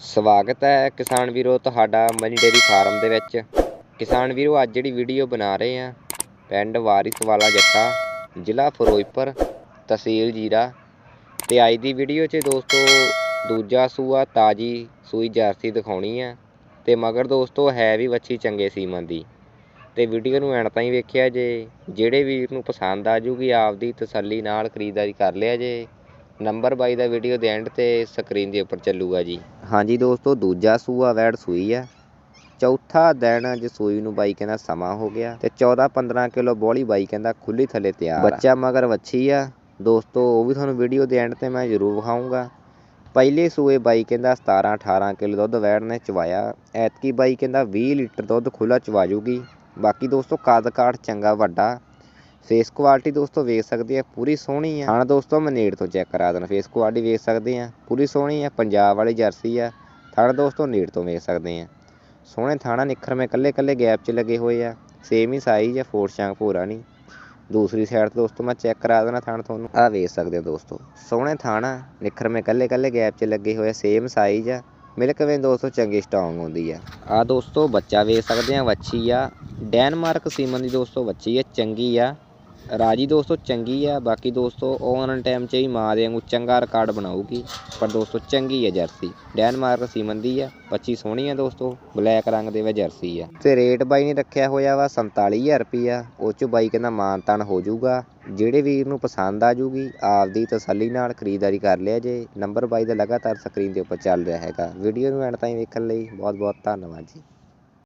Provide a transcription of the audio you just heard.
ਸਵਾਗਤ ਹੈ ਕਿਸਾਨ ਵੀਰੋ ਤੁਹਾਡਾ ਮਨੀ ਡੇਰੀ ਫਾਰਮ ਦੇ ਵਿੱਚ। ਕਿਸਾਨ ਵੀਰੋ, ਅੱਜ ਜਿਹੜੀ ਵੀਡੀਓ ਬਣਾ ਰਹੇ ਆ ਪਿੰਡ ਵਾਰਿਸ ਵਾਲਾ ਜੱਟਾ, ਜ਼ਿਲ੍ਹਾ ਫਿਰੋਜ਼ਪੁਰ, ਤਹਿਸੀਲ ਜੀਰਾ। ਤੇ ਅੱਜ ਦੀ ਵੀਡੀਓ 'ਚ ਦੋਸਤੋ ਦੂਜਾ ਸੂਆ, ਤਾਜੀ ਸੂਈ ਜਰਸੀ ਦਿਖਾਉਣੀ ਆ ਤੇ ਮਗਰ ਦੋਸਤੋ, ਹੈ ਵੀ ਵੱਛੀ ਚੰਗੇ ਸੀਮਨ ਦੀ। ਤੇ ਵੀਡੀਓ ਨੂੰ ਐਂਡ ਤਾਈਂ ਵੇਖਿਆ ਜੇ, ਜਿਹੜੇ ਵੀਰ ਨੂੰ ਪਸੰਦ ਆ ਜੂਗੀ, ਆਪਦੀ ਤਸੱਲੀ ਨਾਲ ਖਰੀਦਦਾਰੀ ਕਰ ਲਿਆ ਜੇ। ਨੰਬਰ ਬਾਈ ਦਾ ਵੀਡੀਓ ਦੇ ਐਂਡ ਤੇ ਸਕਰੀਨ ਦੇ ਉੱਪਰ ਚੱਲੂਗਾ ਜੀ। ਹਾਂਜੀ ਦੋਸਤੋ, ਦੂਜਾ ਸੂਆ ਵੈੜ ਸੂਈ ਆ। ਚੌਥਾ ਦਿਨ ਅੱਜ ਸੂਈ ਨੂੰ ਬਾਈ ਕਹਿੰਦਾ ਸਮਾਂ ਹੋ ਗਿਆ ਤੇ 14 15 ਕਿਲੋ ਬੋਲੀ ਬਾਈ ਕਹਿੰਦਾ ਖੁੱਲੀ ਥੱਲੇ ਤਿਆਰ ਆ। ਬੱਚਾ ਮਗਰ ਵੱਛੀ ਆ। ਦੋਸਤੋ, ਉਹ ਵੀ ਤੁਹਾਨੂੰ ਵੀਡੀਓ ਦੇ ਐਂਡ ਤੇ ਮੈਂ ਜ਼ਰੂਰ ਵਿਖਾਊਂਗਾ। ਪਹਿਲੇ ਸੂਏ ਬਾਈ ਕਹਿੰਦਾ 17 18 ਕਿਲੋ ਦੁੱਧ ਵੈੜ ਨੇ ਚਵਾਇਆ। ਐਤਕੀ ਬਾਈ ਕਹਿੰਦਾ 20 ਲੀਟਰ ਦੁੱਧ ਖੁੱਲਾ ਚਵਾ ਜੂਗੀ। ਬਾਕੀ ਦੋਸਤੋ, ਕੱਦ ਕਾਠ ਚੰਗਾ ਵੱਡਾ। ਫੇਸ ਕੁਆਲਿਟੀ ਦੋਸਤੋ ਵੇਖ ਸਕਦੇ ਆ, ਪੂਰੀ ਸੋਹਣੀ ਆ। ਹਾਂ ਦੋਸਤੋ, ਮੈਂ ਨੇੜ ਤੋਂ ਚੈੱਕ ਕਰਾ ਦੇਣਾ ਫੇਸ ਕੁਆਲਿਟੀ ਵੇਖ ਸਕਦੇ ਆ, ਪੂਰੀ ਸੋਹਣੀ ਆ, ਪੰਜਾਬ ਵਾਲੀ ਜਰਸੀ ਆ। ਥਣ ਦੋਸਤੋ, ਨੇੜ ਤੋਂ ਵੇਖ ਸਕਦੇ ਆ। ਸੋਹਣੇ ਥਾਣਾ ਨਿੱਖਰ ਮੇ ਕੱਲੇ ਕੱਲੇ ਗੈਪ 'ਚ ਲੱਗੇ ਹੋਏ ਆ। ਸੇਮ ਹੀ ਸਾਈਜ਼ ਆ ਫੋਰ ਸ਼ਾਂਕ ਭੂਰਾ ਨਹੀਂ ਦੂਸਰੀ ਸਾਈਡ ਤੋਂ ਦੋਸਤੋ, ਮੈਂ ਚੈੱਕ ਕਰਾ ਦੇਣਾ ਥਣ ਤੁਹਾਨੂੰ। ਆ ਵੇਖ ਸਕਦੇ ਹੋ ਦੋਸਤੋ, ਸੋਹਣੇ ਥਾਣਾ ਨਿੱਖਰ ਮੇ ਕੱਲੇ ਕੱਲੇ ਗੈਪ 'ਚ ਲੱਗੇ ਹੋਏ ਸੇਮ ਸਾਈਜ਼ ਆ। ਮਿਲਕ ਵੇ ਦੋਸਤੋ, ਚੰਗੀ ਸਟਰੋਂਗ ਹੁੰਦੀ ਆ। ਆ ਦੋਸਤੋ, ਬੱਚਾ ਵੇਖ ਸਕਦੇ ਆ, ਵੱਛੀ ਆ। ਡੈਨਮਾਰਕ ਸੀਮਨ ਦੀ ਦੋਸਤੋ, ਵੱਛੀ ਆ, ਚੰਗੀ ਆ। ਰਾਜੀ ਦੋਸਤੋ ਚੰਗੀ ਆ, ਬਾਕੀ ਦੋਸਤੋ ਆਉਣ ਟਾਈਮ 'ਚ ਹੀ ਮਾਂ ਦੇ ਵਾਂਗੂ ਚੰਗਾ ਰਿਕਾਰਡ ਬਣਾਊਗੀ, ਪਰ ਦੋਸਤੋ ਚੰਗੀ ਆ ਜਰਸੀ ਡੈਨਮਾਰਕ ਸੀਮਨ ਦੀ ਆ, ਬੱਚੀ ਸੋਹਣੀ ਆ ਦੋਸਤੋ ਬਲੈਕ ਰੰਗ ਦੇ ਵਿੱਚ ਜਰਸੀ ਆ। ਤੇ ਰੇਟ ਬਾਈ ਨੇ ਰੱਖਿਆ ਹੋਇਆ ਵਾ 47000 ਰੁਪਿਆ ਉਹ 'ਚ ਬਾਈ ਕਹਿੰਦਾ ਮਾਨ ਤਾਨ ਹੋ ਜਾਊਗਾ, ਜਿਹੜੇ ਵੀਰ ਨੂੰ ਪਸੰਦ ਆ ਜੂਗੀ ਆਪਦੀ ਤਸੱਲੀ ਨਾਲ ਖਰੀਦਦਾਰੀ ਕਰ ਲਿਆ ਜੇ ਨੰਬਰ ਬਾਈ ਦਾ ਲਗਾਤਾਰ ਸਕਰੀਨ ਦੇ ਉੱਪਰ ਚੱਲ ਰਿਹਾ ਹੈਗਾ। ਵੀਡੀਓ ਨੂੰ ਐਂਡ ਤਾਈਂ ਵੇਖਣ ਲਈ ਬਹੁਤ ਬਹੁਤ ਧੰਨਵਾਦ ਜੀ।